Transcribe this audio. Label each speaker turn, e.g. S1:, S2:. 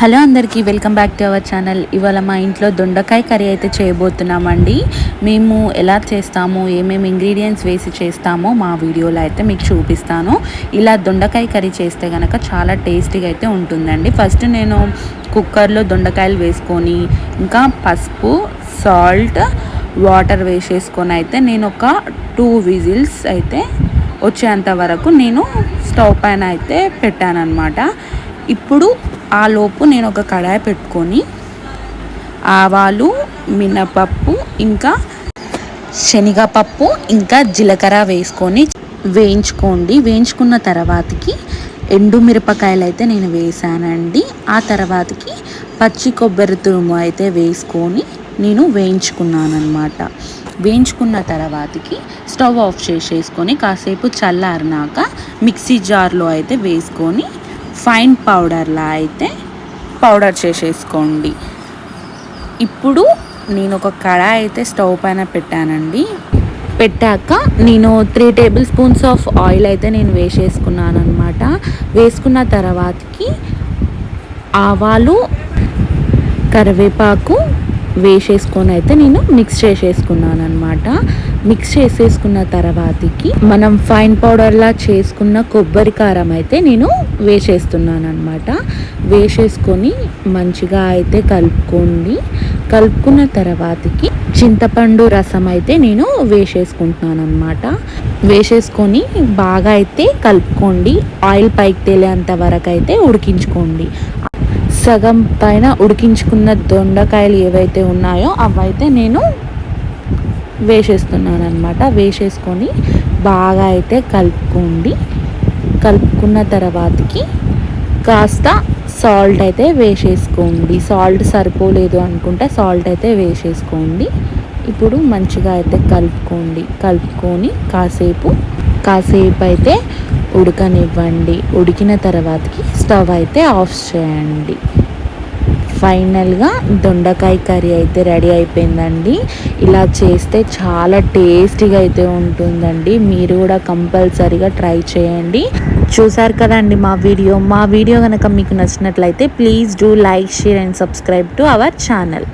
S1: Hello అందరికీ welcome back to our channel. ఇవాళ మా ఇంట్లో దొండకాయ కర్రీ అయితే చేయబోతున్నామండి. మేము ఎలా చేస్తాము ఏమేమి ఇంగ్రీడియంట్స్ వేసి చేస్తామో మా వీడియోలో అయితే మీకు చూపిస్తాను. ఇలా దొండకాయ కర్రీ చేస్తే కనుక చాలా టేస్టీగా అయితే ఉంటుందండి. ఫస్ట్ నేను కుక్కర్లో దొండకాయలు వేసుకొని ఇంకా పసుపు సాల్ట్ వాటర్ వేసేసుకొని అయితే నేను ఒక టూ విజిల్స్ అయితే వచ్చేంత వరకు నేను స్టవ్ పైన అయితే పెట్టాను అనమాట ఇప్పుడు ఆ లోపు నేను ఒక కడాయి పెట్టుకొని ఆవాలు మినపప్పు ఇంకా శనగపప్పు ఇంకా జీలకర్ర వేసుకొని వేయించుకోండి. వేయించుకున్న తర్వాతకి ఎండు మిరపకాయలు అయితే నేను వేసానండి. ఆ తర్వాతకి పచ్చి కొబ్బరి తురుము అయితే వేసుకొని నేను వేయించుకున్నాను వేయించుకున్న తర్వాతకి స్టవ్ ఆఫ్ చేసేసుకొని కాసేపు చల్లారినాక మిక్సీ జార్లో అయితే వేసుకొని ఫైన్ పౌడర్లా అయితే పౌడర్ చేసేసుకోండి. ఇప్పుడు నేను ఒక కడాయి అయితే స్టవ్ పైన పెట్టానండి. పెట్టాక నేను three tablespoons of oil అయితే నేను వేసేసుకున్నాను అనమాట వేసుకున్న తర్వాతకి ఆవాలు కరివేపాకు వేసేసుకొని అయితే నేను మిక్స్ చేసేసుకున్నాను అనమాట మిక్స్ చేసేసుకున్న తర్వాతకి మనం ఫైన్ పౌడర్లా చేసుకున్న కొబ్బరి కారం అయితే నేను వేసేస్తున్నాను అనమాట వేసేసుకొని మంచిగా అయితే కలుపుకోండి. కలుపుకున్న తర్వాతకి చింతపండు రసం అయితే నేను వేసేసుకుంటున్నాను అనమాట వేసేసుకొని బాగా అయితే కలుపుకోండి. ఆయిల్ పైకి తేలేంత వరకు అయితే ఉడికించుకోండి. సగం పైన ఉడికించుకున్న దొండకాయలు ఏవైతే ఉన్నాయో అవైతే నేను వేసేస్తున్నాను అనమాట వేసేసుకొని బాగా అయితే కలుపుకోండి. కలుపుకున్న తర్వాతకి కాస్త సాల్ట్ అయితే వేసేసుకోండి. సాల్ట్ సరిపోలేదు అనుకుంటే సాల్ట్ అయితే వేసేసుకోండి. ఇప్పుడు మంచిగా అయితే కలుపుకోండి. కలుపుకొని కాసేపు కాసేపు అయితే ఉడకనివ్వండి. ఉడికిన తర్వాతకి స్టవ్ అయితే ఆఫ్ చేయండి. ఫైనల్గా దొండకాయ కర్రీ అయితే రెడీ అయిపోయిందండి. ఇలా చేస్తే చాలా టేస్టీగా అయితే ఉంటుందండి. మీరు కూడా కంపల్సరీగా ట్రై చేయండి. చూసారు కదండి మా వీడియో. మా వీడియో కనుక మీకు నచ్చినట్లయితే please do like share and subscribe to our channel.